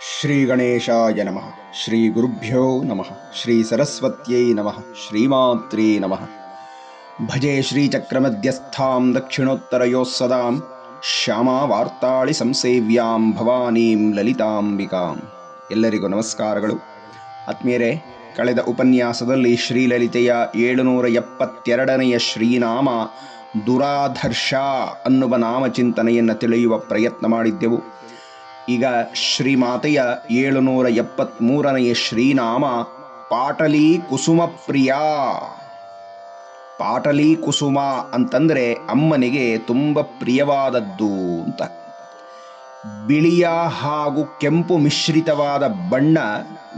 ಶ್ರೀ ಗಣೇಶಾಯ ನಮಃ. ಶ್ರೀ ಗುರುಭ್ಯೋ ನಮಃ. ಶ್ರೀ ಸರಸ್ವತ್ಯೈ ನಮಃ. ಶ್ರೀಮಾತ್ರೇ ನಮಃ. ಭಜೆ ಶ್ರೀಚಕ್ರಮಧ್ಯಸ್ಥಾಂ ದಕ್ಷಿಣೋತ್ತರಯೋಸ್ಸದಾಂ ಶ್ಯಾಮಾ ವಾರ್ತಾಳಿ ಸಂಸೇವ್ಯಾಂ ಭವಾನೀಂ ಲಲಿತಾಂಬಿಕಾಂ. ಎಲ್ಲರಿಗೂ ನಮಸ್ಕಾರಗಳು. ಆತ್ಮೀಯರೇ, ಕಳೆದ ಉಪನ್ಯಾಸದಲ್ಲಿ ಶ್ರೀಲಲಿತೆಯ ಏಳುನೂರ ಎಪ್ಪತ್ತೆರಡನೆಯ ಶ್ರೀನಾಮ ದುರಾಧರ್ಷ ಅನ್ನುವ ನಾಮಚಿಂತನೆಯನ್ನು ತಿಳಿಯುವ ಪ್ರಯತ್ನ ಮಾಡಿದ್ದೆವು. ಈಗ ಶ್ರೀಮಾತೆಯ ಏಳುನೂರ ಎಪ್ಪತ್ಮೂರನೆಯ ಶ್ರೀನಾಮ, ಪಾಟಲಿ ಕುಸುಮ ಪ್ರಿಯ. ಪಾಟಲಿ ಕುಸುಮ ಅಂತಂದ್ರೆ ಅಮ್ಮನಿಗೆ ತುಂಬ ಪ್ರಿಯವಾದದ್ದು ಅಂತ. ಬಿಳಿಯ ಹಾಗೂ ಕೆಂಪು ಮಿಶ್ರಿತವಾದ ಬಣ್ಣ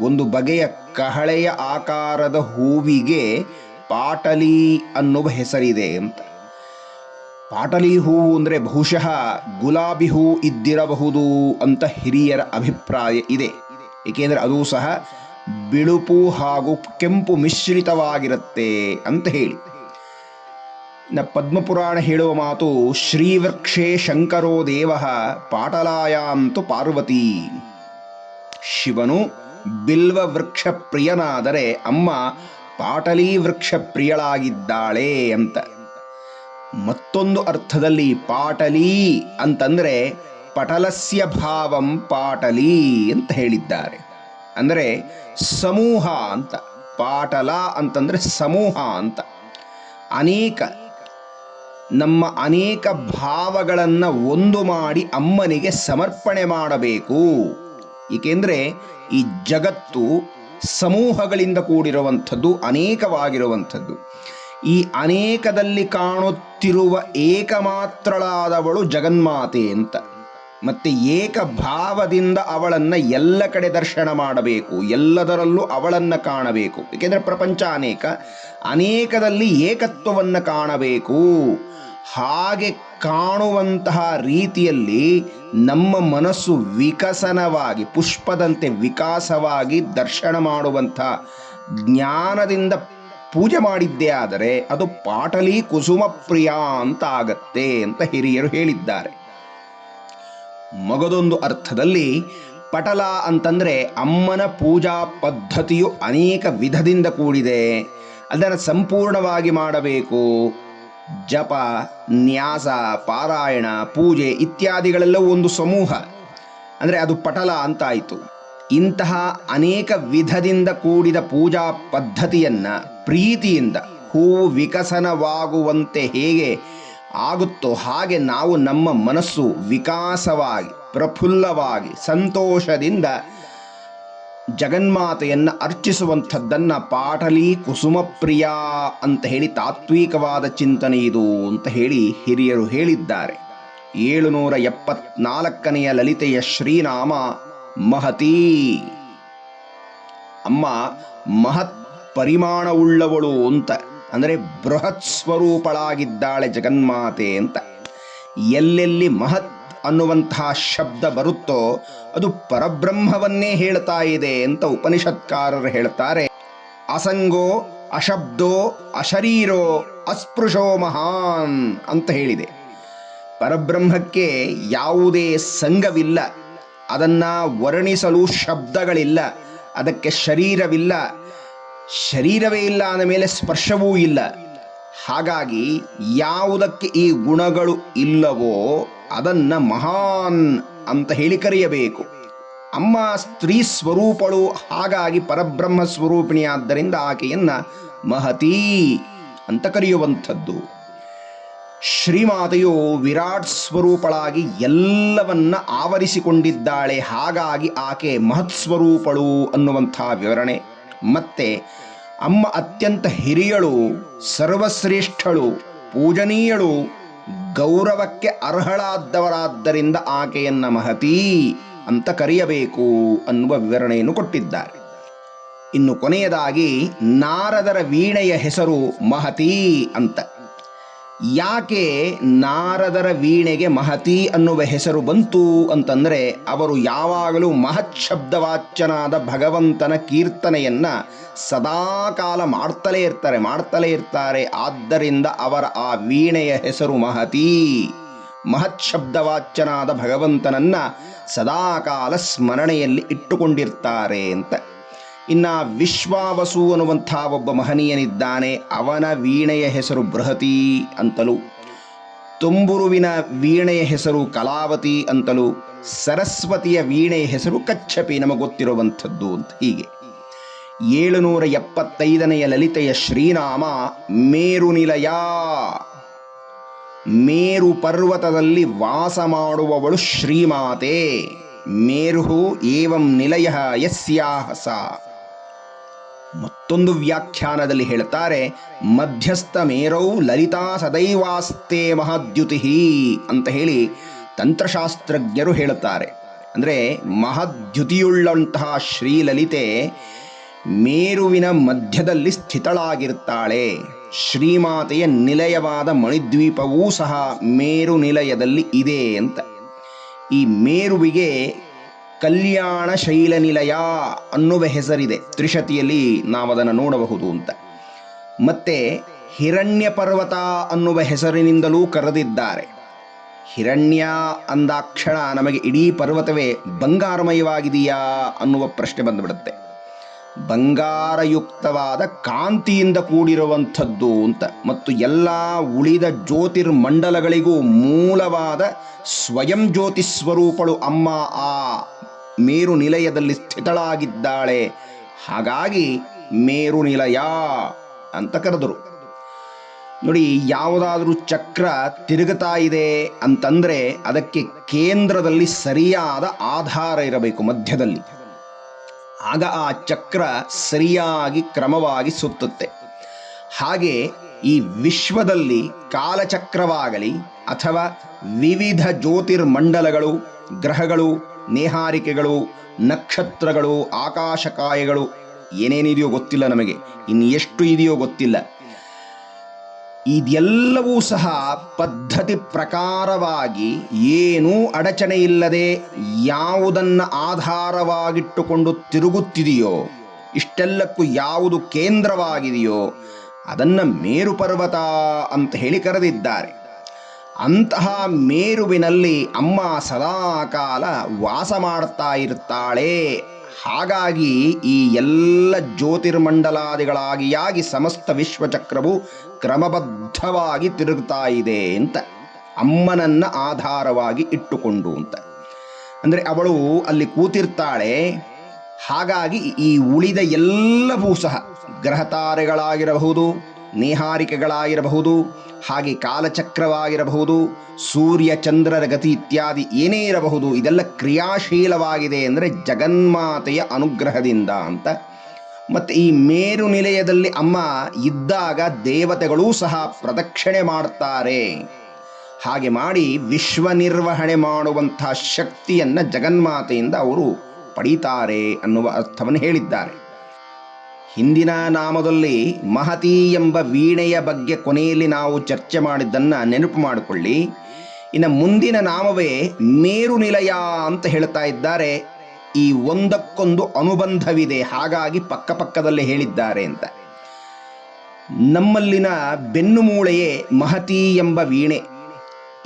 ಒಂದು ಬಗೆಯ ಕಹಳೆಯ ಆಕಾರದ ಹೂವಿಗೆ ಪಾಟಲಿ ಅನ್ನುವ ಹೆಸರಿದೆ ಅಂತ. ಪಾಟಲಿ ಹೂವು ಅಂದರೆ ಬಹುಶಃ ಗುಲಾಬಿ ಹೂ ಇದ್ದಿರಬಹುದು ಅಂತ ಹಿರಿಯರ ಅಭಿಪ್ರಾಯ ಇದೆ. ಏಕೆಂದರೆ ಅದು ಸಹ ಬಿಳುಪು ಹಾಗೂ ಕೆಂಪು ಮಿಶ್ರಿತವಾಗಿರುತ್ತೆ ಅಂತ ಹೇಳಿ. ನ ಪದ್ಮಪುರಾಣ ಹೇಳುವ ಮಾತು, ಶ್ರೀವೃಕ್ಷೇ ಶಂಕರೋ ದೇವ ಪಾಟಲಾಯಾಂತು ಪಾರ್ವತಿ. ಶಿವನು ಬಿಲ್ವ ವೃಕ್ಷ ಪ್ರಿಯನಾದರೆ ಅಮ್ಮ ಪಾಟಲಿ ವೃಕ್ಷ ಪ್ರಿಯಳಾಗಿದ್ದಾಳೆ ಅಂತ. ಮತ್ತೊಂದು ಅರ್ಥದಲ್ಲಿ ಪಾಟಲಿ ಅಂತಂದ್ರೆ ಪಟಲಸ್ಯ ಭಾವಂ ಪಾಟಲಿ ಅಂತ ಹೇಳಿದ್ದಾರೆ. ಅಂದರೆ ಸಮೂಹ ಅಂತ, ಪಾಟಲ ಅಂತಂದ್ರೆ ಸಮೂಹ ಅಂತ. ಅನೇಕ, ನಮ್ಮ ಅನೇಕ ಭಾವಗಳನ್ನು ಒಂದು ಮಾಡಿ ಅಮ್ಮನಿಗೆ ಸಮರ್ಪಣೆ ಮಾಡಬೇಕು. ಏಕೆಂದರೆ ಈ ಜಗತ್ತು ಸಮೂಹಗಳಿಂದ ಕೂಡಿರುವಂಥದ್ದು, ಅನೇಕವಾಗಿರುವಂಥದ್ದು. ಈ ಅನೇಕದಲ್ಲಿ ಕಾಣುತ್ತಿರುವ ಏಕಮಾತ್ರಳಾದವಳು ಜಗನ್ಮಾತೆ ಅಂತ. ಮತ್ತೆ ಏಕಭಾವದಿಂದ ಅವಳನ್ನು ಎಲ್ಲ ಕಡೆ ದರ್ಶನ ಮಾಡಬೇಕು, ಎಲ್ಲದರಲ್ಲೂ ಅವಳನ್ನು ಕಾಣಬೇಕು. ಏಕೆಂದರೆ ಪ್ರಪಂಚ ಅನೇಕ, ಅನೇಕದಲ್ಲಿ ಏಕತ್ವವನ್ನು ಕಾಣಬೇಕು. ಹಾಗೆ ಕಾಣುವಂತಹ ರೀತಿಯಲ್ಲಿ ನಮ್ಮ ಮನಸ್ಸು ವಿಕಸನವಾಗಿ, ಪುಷ್ಪದಂತೆ ವಿಕಾಸವಾಗಿ ದರ್ಶನ ಮಾಡುವಂಥ ಜ್ಞಾನದಿಂದ ಪೂಜೆ ಮಾಡಿದ್ದೇ ಆದರೆ ಅದು ಪಾಟಲಿ ಕುಸುಮ ಪ್ರಿಯ ಅಂತ ಆಗತ್ತೆ ಅಂತ ಹಿರಿಯರು ಹೇಳಿದ್ದಾರೆ. ಮಗದೊಂದು ಅರ್ಥದಲ್ಲಿ ಪಟಲ ಅಂತಂದ್ರೆ ಅಮ್ಮನ ಪೂಜಾ ಪದ್ಧತಿಯು ಅನೇಕ ವಿಧದಿಂದ ಕೂಡಿದೆ. ಅದನ್ನು ಸಂಪೂರ್ಣವಾಗಿ ಮಾಡಬೇಕು. ಜಪ, ನ್ಯಾಸ, ಪಾರಾಯಣ, ಪೂಜೆ ಇತ್ಯಾದಿಗಳೆಲ್ಲವೂ ಒಂದು ಸಮೂಹ. ಅಂದರೆ ಅದು ಪಟಲ ಅಂತಾಯಿತು. ಇಂತಹ ಅನೇಕ ವಿಧದಿಂದ ಕೂಡಿದ ಪೂಜಾ ಪದ್ಧತಿಯನ್ನ ಪ್ರೀತಿಯಿಂದ ಹೂವು ವಿಕಸನವಾಗುವಂತೆ ಹೇಗೆ ಆಗುತ್ತೋ ಹಾಗೆ ನಾವು ನಮ್ಮ ಮನಸ್ಸು ವಿಕಾಸವಾಗಿ, ಪ್ರಫುಲ್ಲವಾಗಿ, ಸಂತೋಷದಿಂದ ಜಗನ್ಮಾತೆಯನ್ನು ಅರ್ಚಿಸುವಂಥದ್ದನ್ನು ಪಾಟಲಿ ಕುಸುಮಪ್ರಿಯ ಅಂತ ಹೇಳಿ ತಾತ್ವಿಕವಾದ ಚಿಂತನೆ ಇದು ಅಂತ ಹೇಳಿ ಹಿರಿಯರು ಹೇಳಿದ್ದಾರೆ. ಏಳುನೂರ ಎಪ್ಪತ್ನಾಲ್ಕನೆಯ ಲಲಿತೆಯ ಶ್ರೀನಾಮ ಮಹತಿ. ಅಮ್ಮ, ಮಹತ್ ಪರಿಮಾಣವುಳ್ಳವಳು ಅಂತ. ಅಂದರೆ ಬೃಹತ್ ಸ್ವರೂಪಳಾಗಿದ್ದಾಳೆ ಜಗನ್ಮಾತೆ ಅಂತ. ಎಲ್ಲೆಲ್ಲಿ ಮಹತ್ ಅನ್ನುವಂತಹ ಶಬ್ದ ಬರುತ್ತೋ ಅದು ಪರಬ್ರಹ್ಮವನ್ನೇ ಹೇಳ್ತಾ ಇದೆ ಅಂತ ಉಪನಿಷತ್ಕಾರರು ಹೇಳ್ತಾರೆ. ಅಸಂಗೋ, ಅಶಬ್ದೋ, ಅಶರೀರೋ, ಅಸ್ಪೃಶೋ ಮಹಾನ್ ಅಂತ ಹೇಳಿದೆ. ಪರಬ್ರಹ್ಮಕ್ಕೆ ಯಾವುದೇ ಸಂಘವಿಲ್ಲ ಅದನ್ನ ವರ್ಣಿಸಲು ಶಬ್ದಗಳಿಲ್ಲ. ಅದಕ್ಕೆ ಶರೀರವಿಲ್ಲ. ಶರೀರವೇ ಇಲ್ಲ ಅಂದ ಮೇಲೆ ಸ್ಪರ್ಶವೂ ಇಲ್ಲ. ಹಾಗಾಗಿ ಯಾವುದಕ್ಕೆ ಈ ಗುಣಗಳು ಇಲ್ಲವೋ ಅದನ್ನ ಮಹಾನ್ ಅಂತ ಹೇಳಿ ಕರೆಯಬೇಕು. ಅಮ್ಮ ಸ್ತ್ರೀ ಸ್ವರೂಪಳು ಹಾಗಾಗಿ ಪರಬ್ರಹ್ಮ ಸ್ವರೂಪಿಣಿಯಾದ್ದರಿಂದ ಆಕೆಯನ್ನು ಮಹತಿ ಅಂತ ಕರೆಯುವಂಥದ್ದು. ಶ್ರೀಮಾತೆಯು ವಿರಾಟ್ ಸ್ವರೂಪಳಾಗಿ ಎಲ್ಲವನ್ನ ಆವರಿಸಿಕೊಂಡಿದ್ದಾಳೆ. ಹಾಗಾಗಿ ಆಕೆ ಮಹತ್ ಸ್ವರೂಪಳು ಅನ್ನುವಂಥ ವಿವರಣೆ. ಮತ್ತೆ ಅಮ್ಮ ಅತ್ಯಂತ ಹಿರಿಯಳು, ಸರ್ವಶ್ರೇಷ್ಠಳು, ಪೂಜನೀಯಳು, ಗೌರವಕ್ಕೆ ಅರ್ಹಳಾದ್ದವರಾದ್ದರಿಂದ ಆಕೆಯನ್ನ ಮಹತಿ ಅಂತ ಕರೆಯಬೇಕು ಅನ್ನುವ ವಿವರಣೆಯನ್ನು ಕೊಟ್ಟಿದ್ದಾರೆ. ಇನ್ನು ಕೊನೆಯದಾಗಿ ನಾರದರ ವೀಣೆಯ ಹೆಸರು ಮಹತಿ ಅಂತ. ಯಾಕೆ ನಾರದರ ವೀಣೆಗೆ ಮಹತಿ ಅನ್ನುವ ಹೆಸರು ಬಂತು ಅಂತಂದರೆ ಅವರು ಯಾವಾಗಲೂ ಮಹತ್ ಶಬ್ದವಾಚ್ಯನಾದ ಭಗವಂತನ ಕೀರ್ತನೆಯನ್ನು ಸದಾಕಾಲ ಮಾಡ್ತಲೇ ಇರ್ತಾರೆ ಮಾಡ್ತಲೇ ಇರ್ತಾರೆ. ಆದ್ದರಿಂದ ಅವರ ಆ ವೀಣೆಯ ಹೆಸರು ಮಹತಿ. ಮಹತ್ ಶಬ್ದವಾಚ್ಯನಾದ ಭಗವಂತನನ್ನು ಸದಾಕಾಲ ಸ್ಮರಣೆಯಲ್ಲಿ ಇಟ್ಟುಕೊಂಡಿರ್ತಾರೆ ಅಂತ ಇನ್ನ ವಿಶ್ವಾವಸು ಅನ್ನುವಂಥ ಒಬ್ಬ ಮಹನೀಯನಿದ್ದಾನೆ. ಅವನ ವೀಣೆಯ ಹೆಸರು ಬೃಹತಿ ಅಂತಲೂ, ತುಂಬುರುವಿನ ವೀಣೆಯ ಹೆಸರು ಕಲಾವತಿ ಅಂತಲೂ, ಸರಸ್ವತಿಯ ವೀಣೆಯ ಹೆಸರು ಕಚ್ಚಪಿ ನಮಗೆ ಗೊತ್ತಿರುವಂಥದ್ದು ಅಂತ ಹೀಗೆ. ಏಳುನೂರ ಎಪ್ಪತ್ತೈದನೆಯ ಲಲಿತೆಯ ಶ್ರೀನಾಮ ಮೇರುನಿಲಯ. ಮೇರು ಪರ್ವತದಲ್ಲಿ ವಾಸ ಮಾಡುವವಳು ಶ್ರೀಮಾತೆ. ಮೇರು ಏವಂ ನಿಲಯ ಯಸ್ಯಾಹ ಸಾ ಮತ್ತೊಂದು ವ್ಯಾಖ್ಯಾನದಲ್ಲಿ ಹೇಳ್ತಾರೆ ಮಧ್ಯಸ್ಥ ಮೇರೌ ಲಲಿತಾ ಸದೈವಾಸ್ತೆ ಮಹದ್ಯುತಿ ಅಂತ ಹೇಳಿ ತಂತ್ರಶಾಸ್ತ್ರಜ್ಞರು ಹೇಳುತ್ತಾರೆ. ಅಂದರೆ ಮಹದ್ಯುತಿಯುಳ್ಳಂತಹ ಶ್ರೀಲಲಿತೆ ಮೇರುವಿನ ಮಧ್ಯದಲ್ಲಿ ಸ್ಥಿತಳಾಗಿರ್ತಾಳೆ. ಶ್ರೀಮಾತೆಯ ನಿಲಯವಾದ ಮಣಿದ್ವೀಪವೂ ಸಹ ಮೇರು ನಿಲಯದಲ್ಲಿ ಇದೆ ಅಂತ. ಈ ಮೇರುವಿಗೆ ಕಲ್ಯಾಣ ಶೈಲನಿಲಯ ಅನ್ನುವ ಹೆಸರಿದೆ. ತ್ರಿಶತಿಯಲ್ಲಿ ನಾವು ಅದನ್ನು ನೋಡಬಹುದು ಅಂತ. ಮತ್ತೆ ಹಿರಣ್ಯ ಪರ್ವತ ಅನ್ನುವ ಹೆಸರಿನಿಂದಲೂ ಕರೆದಿದ್ದಾರೆ. ಹಿರಣ್ಯ ಅಂದಾಕ್ಷಣ ನಮಗೆ ಇಡೀ ಪರ್ವತವೇ ಬಂಗಾರಮಯವಾಗಿದೆಯಾ ಅನ್ನುವ ಪ್ರಶ್ನೆ ಬಂದುಬಿಡುತ್ತೆ. ಬಂಗಾರಯುಕ್ತವಾದ ಕಾಂತಿಯಿಂದ ಕೂಡಿರುವಂಥದ್ದು ಅಂತ. ಮತ್ತು ಎಲ್ಲ ಉಳಿದ ಜ್ಯೋತಿರ್ಮಂಡಲಗಳಿಗೂ ಮೂಲವಾದ ಸ್ವಯಂ ಜ್ಯೋತಿ ಸ್ವರೂಪಳು ಅಮ್ಮ ಆ ಮೇರು ನಿಲಯದಲ್ಲಿ ಸ್ಥಿತಳಾಗಿದ್ದಾಳೆ. ಹಾಗಾಗಿ ಮೇರು ನಿಲಯ ಅಂತ ಕರೆದರು. ನೋಡಿ, ಯಾವುದಾದ್ರೂ ಚಕ್ರ ತಿರುಗತಾ ಇದೆ ಅಂತಂದ್ರೆ ಅದಕ್ಕೆ ಕೇಂದ್ರದಲ್ಲಿ ಸರಿಯಾದ ಆಧಾರ ಇರಬೇಕು ಮಧ್ಯದಲ್ಲಿ. ಆಗ ಆ ಚಕ್ರ ಸರಿಯಾಗಿ ಕ್ರಮವಾಗಿ ಸುತ್ತುತ್ತೆ. ಹಾಗೆ ಈ ವಿಶ್ವದಲ್ಲಿ ಕಾಲಚಕ್ರವಾಗಲಿ ಅಥವಾ ವಿವಿಧ ಜ್ಯೋತಿರ್ಮಂಡಲಗಳು, ಗ್ರಹಗಳು ನೇಹಾರಿಕೆಗಳು, ನಕ್ಷತ್ರಗಳು, ಆಕಾಶಕಾಯಗಳು ಏನೇನಿದೆಯೋ ಗೊತ್ತಿಲ್ಲ ನಮಗೆ. ಇನ್ನು ಎಷ್ಟು ಇದೆಯೋ ಗೊತ್ತಿಲ್ಲ. ಇದೆಲ್ಲವೂ ಸಹ ಪದ್ಧತಿ ಪ್ರಕಾರವಾಗಿ ಏನೂ ಅಡಚಣೆ ಇಲ್ಲದೆ ಯಾವುದನ್ನು ಆಧಾರವಾಗಿಟ್ಟುಕೊಂಡು ತಿರುಗುತ್ತಿದೆಯೋ, ಇಷ್ಟೆಲ್ಲಕ್ಕೂ ಯಾವುದು ಕೇಂದ್ರವಾಗಿದೆಯೋ, ಅದನ್ನು ಮೇರುಪರ್ವತ ಅಂತ ಹೇಳಿ ಕರೆದಿದ್ದಾರೆ. ಅಂತಹ ಮೇರುವಿನಲ್ಲಿ ಅಮ್ಮ ಸದಾಕಾಲ ವಾಸ ಮಾಡ್ತಾ ಇರ್ತಾಳೆ. ಹಾಗಾಗಿ ಈ ಎಲ್ಲ ಜ್ಯೋತಿರ್ಮಂಡಲಾದಿಗಳಾಗಿಯಾಗಿ ಸಮಸ್ತ ವಿಶ್ವಚಕ್ರವು ಕ್ರಮಬದ್ಧವಾಗಿ ತಿರುಗ್ತಾ ಇದೆ ಅಂತ ಅಮ್ಮನನ್ನ ಆಧಾರವಾಗಿ ಇಟ್ಟುಕೊಂಡು ಅಂತ. ಅಂದರೆ ಅವಳು ಅಲ್ಲಿ ಕೂತಿರ್ತಾಳೆ. ಹಾಗಾಗಿ ಈ ಉಳಿದ ಎಲ್ಲವೂ ಸಹ ಗ್ರಹತಾರೆಗಳಾಗಿರಬಹುದು ನೇಹಾರಿಕೆಗಳಾಗಿರಬಹುದು, ಹಾಗೆ ಕಾಲಚಕ್ರವಾಗಿರಬಹುದು, ಸೂರ್ಯ, ಚಂದ್ರರ ಗತಿ ಇತ್ಯಾದಿ ಏನೇ ಇರಬಹುದು, ಇದೆಲ್ಲ ಕ್ರಿಯಾಶೀಲವಾಗಿದೆ ಅಂದರೆ ಜಗನ್ಮಾತೆಯ ಅನುಗ್ರಹದಿಂದ ಅಂತ. ಮತ್ತು ಈ ಮೇರು ನಿಲಯದಲ್ಲಿ ಅಮ್ಮ ಇದ್ದಾಗ ದೇವತೆಗಳೂ ಸಹ ಪ್ರದಕ್ಷಿಣೆ ಮಾಡ್ತಾರೆ. ಹಾಗೆ ಮಾಡಿ ವಿಶ್ವ ನಿರ್ವಹಣೆ ಮಾಡುವಂತಹ ಶಕ್ತಿಯನ್ನು ಜಗನ್ಮಾತೆಯಿಂದ ಅವರು ಪಡೀತಾರೆ ಅನ್ನುವ ಅರ್ಥವನ್ನು ಹೇಳಿದ್ದಾರೆ. ಹಿಂದಿನ ನಾಮದಲ್ಲಿ ಮಹತಿ ಎಂಬ ವೀಣೆಯ ಬಗ್ಗೆ ಕೊನೆಯಲ್ಲಿ ನಾವು ಚರ್ಚೆ ಮಾಡಿದ್ದನ್ನು ನೆನಪು ಮಾಡಿಕೊಳ್ಳಿ. ಇನ್ನು ಮುಂದಿನ ನಾಮವೇ ಮೇರು ನಿಲಯ ಅಂತ ಹೇಳ್ತಾ ಇದ್ದಾರೆ. ಈ ಒಂದಕ್ಕೊಂದು ಅನುಬಂಧವಿದೆ, ಹಾಗಾಗಿ ಪಕ್ಕ ಪಕ್ಕದಲ್ಲೇ ಹೇಳಿದ್ದಾರೆ ಅಂತ. ನಮ್ಮಲ್ಲಿನ ಬೆನ್ನು ಮೂಳೆಯೇ ಮಹತಿ ಎಂಬ ವೀಣೆ.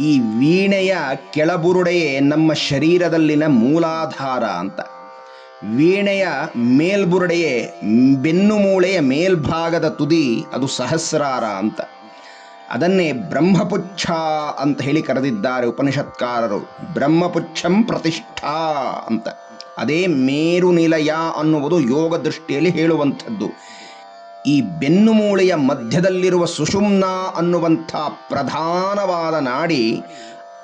ಈ ವೀಣೆಯ ಕೆಳಬುರುಡೆಯೇ ನಮ್ಮ ಶರೀರದಲ್ಲಿನ ಮೂಲಾಧಾರ ಅಂತ. ವೀಣೆಯ ಮೇಲ್ಬುರುಡೆಯೇ ಬೆನ್ನು ಮೂಳೆಯ ಮೇಲ್ಭಾಗದ ತುದಿ, ಅದು ಸಹಸ್ರಾರ ಅಂತ. ಅದನ್ನೇ ಬ್ರಹ್ಮಪುಚ್ಛ ಅಂತ ಹೇಳಿ ಕರೆದಿದ್ದಾರೆ ಉಪನಿಷತ್ಕಾರರು. ಬ್ರಹ್ಮಪುಚ್ಛಂ ಪ್ರತಿಷ್ಠಾ ಅಂತ. ಅದೇ ಮೇರು ನಿಲಯ ಅನ್ನುವುದು ಯೋಗ ದೃಷ್ಟಿಯಲ್ಲಿ ಹೇಳುವಂಥದ್ದು. ಈ ಬೆನ್ನು ಮೂಳೆಯ ಮಧ್ಯದಲ್ಲಿರುವ ಸುಷುಮ್ನ ಅನ್ನುವಂಥ ಪ್ರಧಾನವಾದ ನಾಡಿ,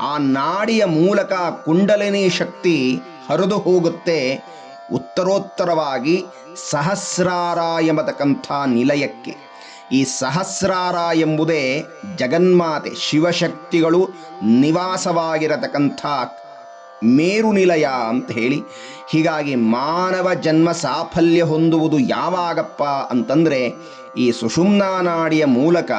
ಆ ನಾಡಿಯ ಮೂಲಕ ಕುಂಡಲಿನಿ ಶಕ್ತಿ ಹರಿದು ಹೋಗುತ್ತೆ. ಉತ್ತರೋತ್ತರವಾಗಿ ಸಹಸ್ರಾರ ಎಂಬತಕ್ಕಂಥ ನಿಲಯಕ್ಕೆ. ಈ ಸಹಸ್ರಾರ ಎಂಬುದೇ ಜಗನ್ಮಾತೆ ಶಿವಶಕ್ತಿಗಳು ನಿವಾಸವಾಗಿರತಕ್ಕಂಥ ಮೇರು ನಿಲಯ ಅಂತ ಹೇಳಿ. ಹೀಗಾಗಿ ಮಾನವ ಜನ್ಮ ಸಾಫಲ್ಯ ಹೊಂದುವುದು ಯಾವಾಗಪ್ಪ ಅಂತಂದರೆ ಈ ಸುಷುಮ್ನಾ ನಾಡಿಯ ಮೂಲಕ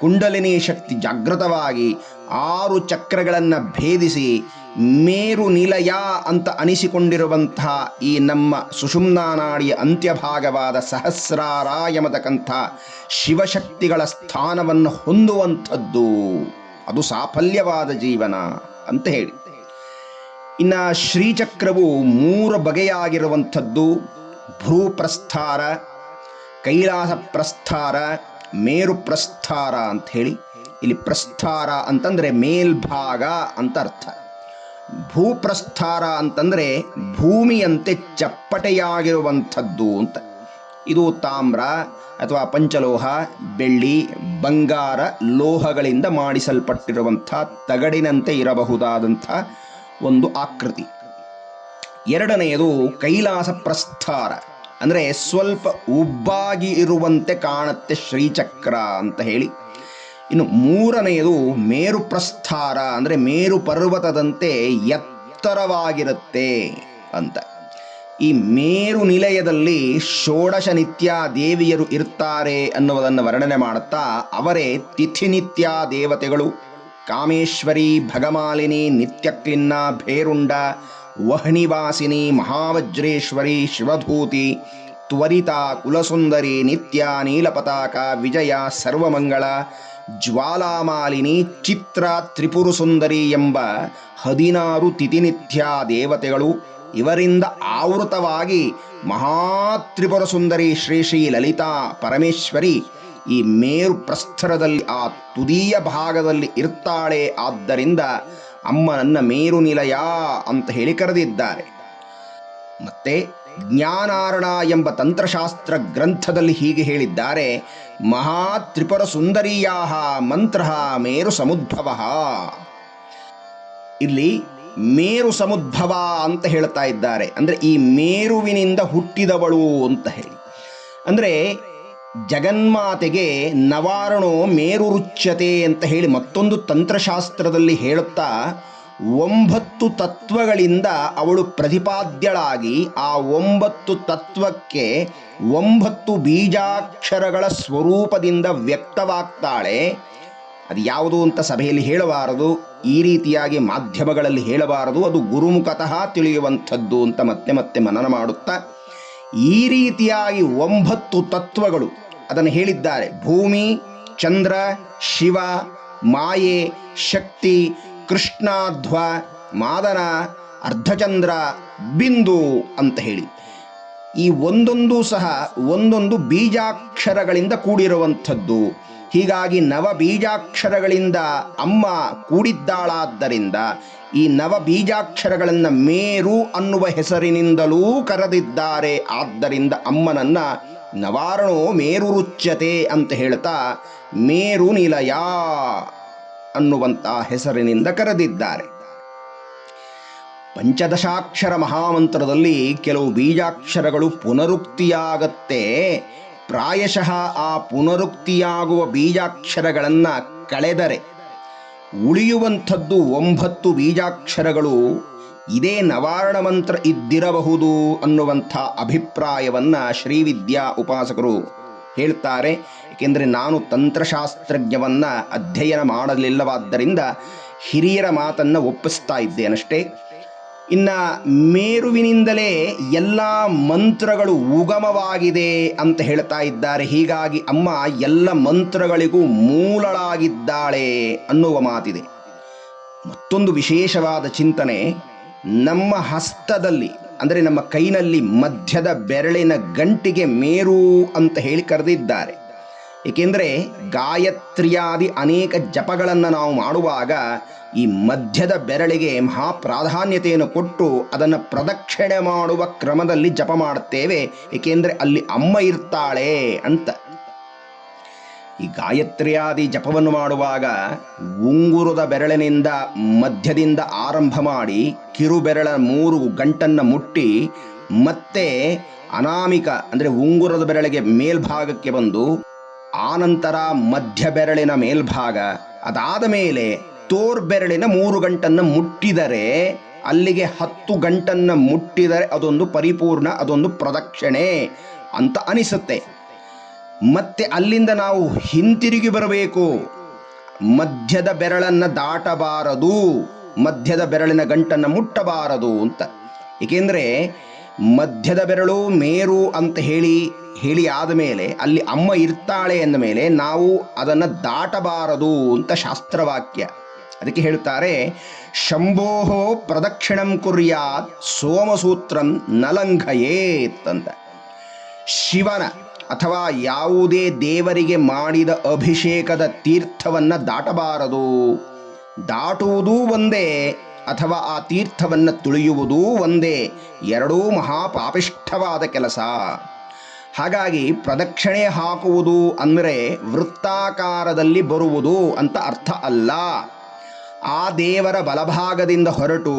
ಕುಂಡಲಿನಿ ಶಕ್ತಿ ಜಾಗೃತವಾಗಿ ಆರು ಚಕ್ರಗಳನ್ನು ಭೇದಿಸಿ ಮೇರು ನಿಲಯ ಅಂತ ಅನಿಸಿಕೊಂಡಿರುವಂತಹ ಈ ನಮ್ಮ ಸುಷುಮ್ನಾನಾಡಿಯ ಅಂತ್ಯಭಾಗವಾದ ಸಹಸ್ರಾರ ಎಂಬತಕ್ಕಂಥ ಶಿವಶಕ್ತಿಗಳ ಸ್ಥಾನವನ್ನು ಹೊಂದುವಂಥದ್ದು. ಅದು ಸಾಫಲ್ಯವಾದ ಜೀವನ ಅಂತ ಹೇಳಿ. ಇನ್ನು ಶ್ರೀಚಕ್ರವು ಮೂರು ಬಗೆಯಾಗಿರುವಂಥದ್ದು. ಭ್ರೂಪ್ರಸ್ಥಾರ ಕೈಲಾಸ ಪ್ರಸ್ಥಾರ ಮೇರು ಪ್ರಸ್ಥಾರ ಅಂತ ಹೇಳಿ. ಇಲ್ಲಿ ಪ್ರಸ್ಥಾರ ಅಂತಂದರೆ ಮೇಲ್ಭಾಗ ಅಂತ ಅರ್ಥ. ಭೂಪ್ರಸ್ಥಾರ ಅಂತಂದರೆ ಭೂಮಿಯಂತೆ ಚಪ್ಪಟೆಯಾಗಿರುವಂಥದ್ದು ಅಂತ. ಇದು ತಾಮ್ರ ಅಥವಾ ಪಂಚಲೋಹ, ಬೆಳ್ಳಿ, ಬಂಗಾರ ಲೋಹಗಳಿಂದ ಮಾಡಿಸಲ್ಪಟ್ಟಿರುವಂಥ ತಗಡಿನಂತೆ ಇರಬಹುದಾದಂಥ ಒಂದು ಆಕೃತಿ. ಎರಡನೆಯದು ಕೈಲಾಸ ಪ್ರಸ್ಥಾರ ಅಂದರೆ ಸ್ವಲ್ಪ ಉಬ್ಬಾಗಿ ಇರುವಂತೆ ಕಾಣುತ್ತೆ ಶ್ರೀಚಕ್ರ ಅಂತ ಹೇಳಿ. ಇನ್ನು ಮೂರನೆಯದು ಮೇರು ಪ್ರಸ್ಥಾರ ಅಂದರೆ ಮೇರು ಪರ್ವತದಂತೆ ಎತ್ತರವಾಗಿರುತ್ತೆ ಅಂತ. ಈ ಮೇರು ನಿಲಯದಲ್ಲಿ ಷೋಡಶ ನಿತ್ಯ ದೇವಿಯರು ಇರ್ತಾರೆ ಅನ್ನುವುದನ್ನು ವರ್ಣನೆ ಮಾಡುತ್ತಾ ಅವರೇ ತಿಥಿನಿತ್ಯ ದೇವತೆಗಳು. ಕಾಮೇಶ್ವರಿ, ಭಗಮಾಲಿನಿ ನಿತ್ಯಕ್ಲಿನ್ನ ಭೇರುಂಡ, ವಹ್ನಿವಾಸಿನಿ, ಮಹಾವಜ್ರೇಶ್ವರಿ, ಶಿವಧೂತಿ, ತ್ವರಿತ, ಕುಲಸುಂದರಿ, ನಿತ್ಯ, ನೀಲಪತಾಕ, ವಿಜಯ, ಸರ್ವಮಂಗಳ ಜ್ವಾಲಾಮಾಲಿನಿ ಚಿತ್ರ ತ್ರಿಪುರು ಸುಂದರಿ ಎಂಬ ಹದಿನಾರು ತಿಥಿನಿತ್ಯ ದೇವತೆಗಳು ಇವರಿಂದ ಆವೃತವಾಗಿ ಮಹಾತ್ರಿಪುರ ಸುಂದರಿ ಶ್ರೀ ಶ್ರೀ ಲಲಿತಾ ಪರಮೇಶ್ವರಿ ಈ ಮೇರು ಪ್ರಸ್ಥರದಲ್ಲಿ ಆ ತುದಿಯ ಭಾಗದಲ್ಲಿ ಇರ್ತಾಳೆ ಆದ್ದರಿಂದ ಅಮ್ಮನನ್ನ ಮೇರು ನಿಲಯ ಅಂತ ಹೇಳಿ ಕರೆದಿದ್ದಾರೆ. ಮತ್ತೆ ಜ್ಞಾನಾರಣ ಎಂಬ ತಂತ್ರಶಾಸ್ತ್ರ ಗ್ರಂಥದಲ್ಲಿ ಹೀಗೆ ಹೇಳಿದ್ದಾರೆ ಮಹಾ ತ್ರಿಪುರ ಸುಂದರಿಯಾ ಮಂತ್ರ ಮೇರು ಸಮುದ್ಭವ. ಇಲ್ಲಿ ಮೇರು ಸಮುದ್ಭವ ಅಂತ ಹೇಳ್ತಾ ಇದ್ದಾರೆ. ಅಂದರೆ ಈ ಮೇರುವಿನಿಂದ ಹುಟ್ಟಿದವಳು ಅಂತ ಹೇಳಿ. ಅಂದರೆ ಜಗನ್ಮಾತೆಗೆ ನವಾರಣೋ ಮೇರು ರುಚ್ಯತೆ ಅಂತ ಹೇಳಿ ಮತ್ತೊಂದು ತಂತ್ರಶಾಸ್ತ್ರದಲ್ಲಿ ಹೇಳುತ್ತಾ ಒಂಬತ್ತು ತತ್ವಗಳಿಂದ ಅವಳು ಪ್ರತಿಪಾದ್ಯಳಾಗಿ ಆ ಒಂಬತ್ತು ತತ್ವಕ್ಕೆ ಒಂಬತ್ತು ಬೀಜಾಕ್ಷರಗಳ ಸ್ವರೂಪದಿಂದ ವ್ಯಕ್ತವಾಗ್ತಾಳೆ. ಅದು ಯಾವುದು ಅಂತ ಸಭೆಯಲ್ಲಿ ಹೇಳಬಾರದು. ಈ ರೀತಿಯಾಗಿ ಮಾಧ್ಯಮಗಳಲ್ಲಿ ಹೇಳಬಾರದು. ಅದು ಗುರುಮುಖತಃ ತಿಳಿಯುವಂಥದ್ದು ಅಂತ ಮತ್ತೆ ಮತ್ತೆ ಮನನ ಮಾಡುತ್ತಾ, ಈ ರೀತಿಯಾಗಿ ಒಂಬತ್ತು ತತ್ವಗಳು ಅದನ್ನು ಹೇಳಿದ್ದಾರೆ. ಭೂಮಿ, ಚಂದ್ರ, ಶಿವ, ಮಾಯೆ, ಶಕ್ತಿ ಕೃಷ್ಣಾಧ್ವ ಮಾದನ ಅರ್ಧಚಂದ್ರ ಬಿಂದು ಅಂತ ಹೇಳಿ. ಈ ಒಂದೊಂದು ಸಹ ಒಂದೊಂದು ಬೀಜಾಕ್ಷರಗಳಿಂದ ಕೂಡಿರುವಂಥದ್ದು. ಹೀಗಾಗಿ ನವ ಬೀಜಾಕ್ಷರಗಳಿಂದ ಅಮ್ಮ ಕೂಡಿದ್ದಾಳಾದ್ದರಿಂದ ಈ ನವ ಬೀಜಾಕ್ಷರಗಳನ್ನು ಮೇರು ಅನ್ನುವ ಹೆಸರಿನಿಂದಲೂ ಕರೆದಿದ್ದಾರೆ. ಆದ್ದರಿಂದ ಅಮ್ಮನನ್ನ ನವಾರಣೋ ಮೇರುರುಚ್ಯತೆ ಅಂತ ಹೇಳ್ತಾ ಮೇರು ನಿಲಯ ಅನ್ನುವಂಥ ಹೆಸರಿನಿಂದ ಕರೆದಿದ್ದಾರೆ. ಪಂಚದಶಾಕ್ಷರ ಮಹಾಮಂತ್ರದಲ್ಲಿ ಕೆಲವು ಬೀಜಾಕ್ಷರಗಳು ಪುನರುಕ್ತಿಯಾಗತ್ತೆ. ಪ್ರಾಯಶಃ ಆ ಪುನರುಕ್ತಿಯಾಗುವ ಬೀಜಾಕ್ಷರಗಳನ್ನು ಕಳೆದರೆ ಉಳಿಯುವಂಥದ್ದು ಒಂಬತ್ತು ಬೀಜಾಕ್ಷರಗಳು ಇದೇ ನವಾರಣ ಮಂತ್ರ ಇದ್ದಿರಬಹುದು ಅನ್ನುವಂಥ ಅಭಿಪ್ರಾಯವನ್ನು ಶ್ರೀವಿದ್ಯಾ ಉಪಾಸಕರು ಹೇಳ್ತಾರೆ. ಏಕೆಂದರೆ ನಾನು ತಂತ್ರಶಾಸ್ತ್ರಜ್ಞವನ್ನು ಅಧ್ಯಯನ ಮಾಡಲಿಲ್ಲವಾದ್ದರಿಂದ ಹಿರಿಯರ ಮಾತನ್ನು ಒಪ್ಪಿಸ್ತಾ ಇದ್ದೇನಷ್ಟೇ. ಇನ್ನು ಮೇರುವಿನಿಂದಲೇ ಎಲ್ಲ ಮಂತ್ರಗಳು ಉಗಮವಾಗಿದೆ ಅಂತ ಹೇಳ್ತಾ ಇದ್ದಾರೆ. ಹೀಗಾಗಿ ಅಮ್ಮ, ಎಲ್ಲ ಮಂತ್ರಗಳಿಗೂ ಮೂಲಳಾಗಿದ್ದಾಳೆ ಅನ್ನುವ ಮಾತಿದೆ. ಮತ್ತೊಂದು ವಿಶೇಷವಾದ ಚಿಂತನೆ ನಮ್ಮ ಹಸ್ತದಲ್ಲಿ, ಅಂದರೆ ನಮ್ಮ ಕೈನಲ್ಲಿ ಮಧ್ಯದ ಬೆರಳಿನ ಗಂಟಿಗೆ ಮೇರು ಅಂತ ಹೇಳಿ ಕರೆದಿದ್ದಾರೆ. ಏಕೆಂದರೆ ಗಾಯತ್ರಿಯಾದಿ ಅನೇಕ ಜಪಗಳನ್ನು ನಾವು ಮಾಡುವಾಗ ಈ ಮಧ್ಯದ ಬೆರಳಿಗೆ ಮಹಾ ಪ್ರಾಧಾನ್ಯತೆಯನ್ನು ಕೊಟ್ಟು ಅದನ್ನು ಪ್ರದಕ್ಷಿಣೆ ಮಾಡುವ ಕ್ರಮದಲ್ಲಿ ಜಪ ಮಾಡುತ್ತೇವೆ ಏಕೆಂದರೆ ಅಲ್ಲಿ ಅಮ್ಮ ಇರ್ತಾಳೆ ಅಂತ. ಈ ಗಾಯತ್ರಿಯಾದಿ ಜಪವನ್ನು ಮಾಡುವಾಗ ಉಂಗುರದ ಬೆರಳಿನಿಂದ ಮಧ್ಯದಿಂದ ಆರಂಭ ಮಾಡಿ ಕಿರು ಬೆರಳ ಮೂರು ಗಂಟನ್ನು ಮುಟ್ಟಿ ಮತ್ತೆ ಅನಾಮಿಕ, ಅಂದರೆ ಉಂಗುರದ ಬೆರಳಿಗೆ ಮೇಲ್ಭಾಗಕ್ಕೆ ಬಂದು ಆನಂತರ ಮಧ್ಯ ಬೆರಳಿನ ಮೇಲ್ಭಾಗ, ಅದಾದ ಮೇಲೆ ತೋರ್ ಬೆರಳಿನ ಮೂರು ಗಂಟನ್ನು ಮುಟ್ಟಿದರೆ ಅಲ್ಲಿಗೆ ಹತ್ತು ಗಂಟನ್ನು ಮುಟ್ಟಿದರೆ ಅದೊಂದು ಪರಿಪೂರ್ಣ, ಅದೊಂದು ಪ್ರದಕ್ಷಿಣೆ ಅಂತ ಅನಿಸುತ್ತೆ. ಮತ್ತೆ ಅಲ್ಲಿಂದ ನಾವು ಹಿಂತಿರುಗಿ ಬರಬೇಕು. ಮಧ್ಯದ ಬೆರಳನ್ನು ದಾಟಬಾರದು. ಮಧ್ಯದ ಬೆರಳಿನ ಗಂಟನ್ನು ಮುಟ್ಟಬಾರದು ಅಂತ. ಏಕೆಂದರೆ ಮಧ್ಯದ ಬೆರಳು ಮೇರು ಅಂತ ಹೇಳಿ ಹೇಳಿ ಆದ ಮೇಲೆ, ಅಲ್ಲಿ ಅಮ್ಮ ಇರ್ತಾಳೆ ಎಂದ ಮೇಲೆ ನಾವು ಅದನ್ನು ದಾಟಬಾರದು ಅಂತ ಶಾಸ್ತ್ರವಾಕ್ಯ. ಅದಕ್ಕೆ ಹೇಳ್ತಾರೆ ಶಂಭೋಹೋ ಪ್ರದಕ್ಷಿಣಂ ಕುರ್ಯಾತ್ ಸೋಮಸೂತ್ರಂ ನಲಂಘಯೇತ್ ಅಂತ. ಶಿವನ ಅಥವಾ ಯಾವುದೇ ದೇವರಿಗೆ ಮಾಡಿದ ಅಭಿಷೇಕದ ತೀರ್ಥವನ್ನು ದಾಟಬಾರದು. ದಾಟುವುದೂ ಒಂದೇ ಅಥವಾ ಆ ತೀರ್ಥವನ್ನು ತುಳಿಯುವುದೂ ಒಂದೇ, ಎರಡೂ ಮಹಾಪಾಪಿಷ್ಠವಾದ ಕೆಲಸ. ಹಾಗಾಗಿ ಪ್ರದಕ್ಷಿಣೆ ಹಾಕುವುದು ಅಂದರೆ ವೃತ್ತಾಕಾರದಲ್ಲಿ ಬರುವುದು ಅಂತ ಅರ್ಥ ಅಲ್ಲ. ಆ ದೇವರ ಬಲಭಾಗದಿಂದ ಹೊರಟು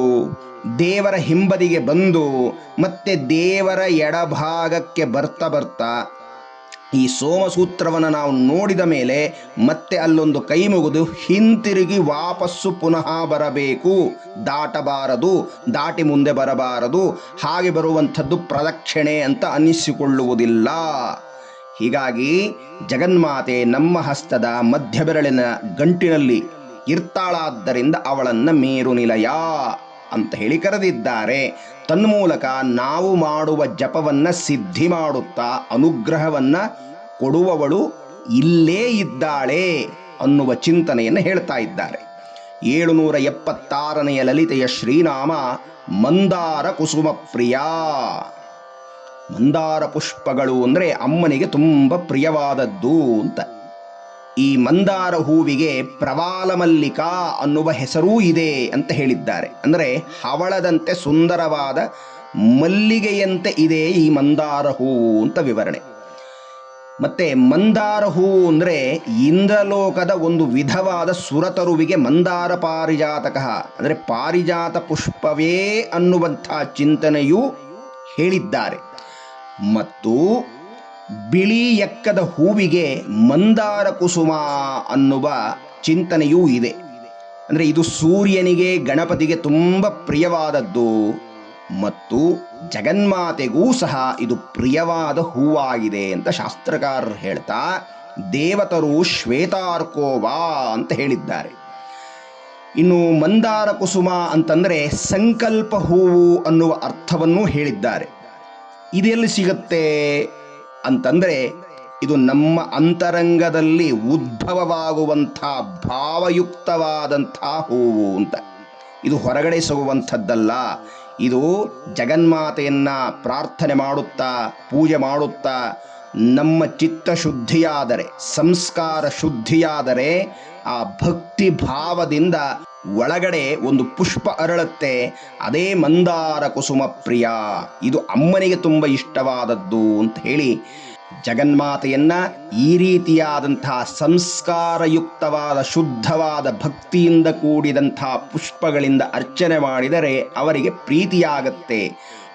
ದೇವರ ಹಿಂಬದಿಗೆ ಬಂದು ಮತ್ತೆ ದೇವರ ಎಡಭಾಗಕ್ಕೆ ಬರ್ತಾ ಬರ್ತಾ ಈ ಸೋಮಸೂತ್ರವನ್ನು ನಾವು ನೋಡಿದ ಮೇಲೆ ಮತ್ತೆ ಅಲ್ಲೊಂದು ಕೈ ಮುಗಿದು ಹಿಂತಿರುಗಿ ವಾಪಸ್ಸು ಪುನಃ ಬರಬೇಕು. ದಾಟಬಾರದು, ದಾಟಿ ಮುಂದೆ ಬರಬಾರದು, ಹಾಗೆ ಬರುವಂಥದ್ದು ಪ್ರದಕ್ಷಿಣೆ ಅಂತ ಅನ್ನಿಸಿಕೊಳ್ಳುವುದಿಲ್ಲ. ಹೀಗಾಗಿ ಜಗನ್ಮಾತೆ ನಮ್ಮ ಹಸ್ತದ ಮಧ್ಯ ಬೆರಳಿನ ಗಂಟಿನಲ್ಲಿ ಇರ್ತಾಳಾದ್ದರಿಂದ ಅವಳನ್ನು ಮೇರು ನಿಲಯ ಅಂತ ಹೇಳಿ ಕರೆದಿದ್ದಾರೆ. ತನ್ಮೂಲಕ ನಾವು ಮಾಡುವ ಜಪವನ್ನ ಸಿದ್ಧಿ ಮಾಡುತ್ತಾ ಅನುಗ್ರಹವನ್ನ ಕೊಡುವವಳು ಇಲ್ಲೇ ಇದ್ದಾಳೆ ಅನ್ನುವ ಚಿಂತನೆಯನ್ನು ಹೇಳ್ತಾ ಇದ್ದಾರೆ. ಏಳುನೂರ ಎಪ್ಪತ್ತಾರನೆಯ ಲಲಿತೆಯ ಶ್ರೀನಾಮ ಮಂದಾರ ಕುಸುಮ ಪ್ರಿಯ. ಮಂದಾರ ಪುಷ್ಪಗಳು ಅಂದರೆ ಅಮ್ಮನಿಗೆ ತುಂಬ ಪ್ರಿಯವಾದದ್ದು ಅಂತ. ಈ ಮಂದಾರ ಹೂವಿಗೆ ಪ್ರವಾಲ ಮಲ್ಲಿಕಾ ಅನ್ನುವ ಹೆಸರೂ ಇದೆ ಅಂತ ಹೇಳಿದ್ದಾರೆ. ಅಂದರೆ ಹವಳದಂತೆ ಸುಂದರವಾದ ಮಲ್ಲಿಗೆಯಂತೆ ಇದೆ ಈ ಮಂದಾರ ಹೂವು ಅಂತ ವಿವರಣೆ. ಮತ್ತೆ ಮಂದಾರ ಹೂವು ಅಂದರೆ ಇಂದ್ರಲೋಕದ ಒಂದು ವಿಧವಾದ ಸುರತರುವಿಗೆ ಮಂದಾರ ಪಾರಿಜಾತಕ. ಅಂದರೆ ಪಾರಿಜಾತ ಪುಷ್ಪವೇ ಅನ್ನುವಂಥ ಚಿಂತನೆಯೂ ಹೇಳಿದ್ದಾರೆ. ಮತ್ತು ಬಿಳಿ ಎಕ್ಕದ ಹೂವಿಗೆ ಮಂದಾರ ಕುಸುಮ ಅನ್ನುವ ಚಿಂತನೆಯೂ ಇದೆ. ಅಂದರೆ ಇದು ಸೂರ್ಯನಿಗೆ, ಗಣಪತಿಗೆ ತುಂಬ ಪ್ರಿಯವಾದದ್ದು ಮತ್ತು ಜಗನ್ಮಾತೆಗೂ ಸಹ ಇದು ಪ್ರಿಯವಾದ ಹೂವಾಗಿದೆ ಅಂತ ಶಾಸ್ತ್ರಕಾರರು ಹೇಳ್ತಾ, ದೇವತರು ಶ್ವೇತಾರ್ಕೋವಾ ಅಂತ ಹೇಳಿದ್ದಾರೆ. ಇನ್ನು ಮಂದಾರ ಕುಸುಮ ಅಂತಂದರೆ ಸಂಕಲ್ಪ ಹೂವು ಅನ್ನುವ ಅರ್ಥವನ್ನೂ ಹೇಳಿದ್ದಾರೆ. ಇದೆಲ್ಲಿ ಸಿಗುತ್ತೆ? ಅಂತಂದರೆ ಇದು ನಮ್ಮ ಅಂತರಂಗದಲ್ಲಿ ಉದ್ಭವವಾಗುವಂಥ ಭಾವಯುಕ್ತವಾದಂಥ ಹೂವು ಅಂತ. ಇದು ಹೊರಗಡೆ ಸಿಗುವಂಥದ್ದಲ್ಲ. ಇದು ಜಗನ್ಮಾತೆಯನ್ನ ಪ್ರಾರ್ಥನೆ ಮಾಡುತ್ತಾ, ಪೂಜೆ ಮಾಡುತ್ತಾ, ನಮ್ಮ ಚಿತ್ತ ಶುದ್ಧಿಯಾದರೆ ಸಂಸ್ಕಾರ ಶುದ್ಧಿಯಾದರೆ, ಆ ಭಕ್ತಿ ಭಾವದಿಂದ ಒಳಗಡೆ ಒಂದು ಪುಷ್ಪ ಅರಳುತ್ತೆ. ಅದೇ ಮಂದಾರ ಕುಸುಮ ಪ್ರಿಯ. ಇದು ಅಮ್ಮನಿಗೆ ತುಂಬ ಇಷ್ಟವಾದದ್ದು ಅಂತ ಹೇಳಿ ಜಗನ್ಮಾತೆಯನ್ನ ಈ ರೀತಿಯಾದಂತಹ ಸಂಸ್ಕಾರಯುಕ್ತವಾದ, ಶುದ್ಧವಾದ ಭಕ್ತಿಯಿಂದ ಕೂಡಿದಂತಹ ಪುಷ್ಪಗಳಿಂದ ಅರ್ಚನೆ ಮಾಡಿದರೆ ಅವರಿಗೆ ಪ್ರೀತಿಯಾಗತ್ತೆ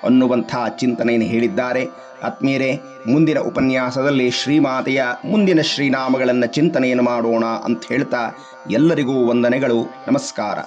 ಅನ್ನುವಂತಹ ಚಿಂತನೆಯನ್ನು ಹೇಳಿದ್ದಾರೆ. ಆತ್ಮೀಯರೇ ಮುಂದಿನ ಉಪನ್ಯಾಸದಲ್ಲಿ ಶ್ರೀಮಾತೆಯ ಮುಂದಿನ ಶ್ರೀನಾಮಗಳನ್ನು ಚಿಂತನೆಯನ್ನು ಮಾಡೋಣ ಅಂತ ಹೇಳ್ತಾ ಎಲ್ಲರಿಗೂ ವಂದನೆಗಳು ನಮಸ್ಕಾರ.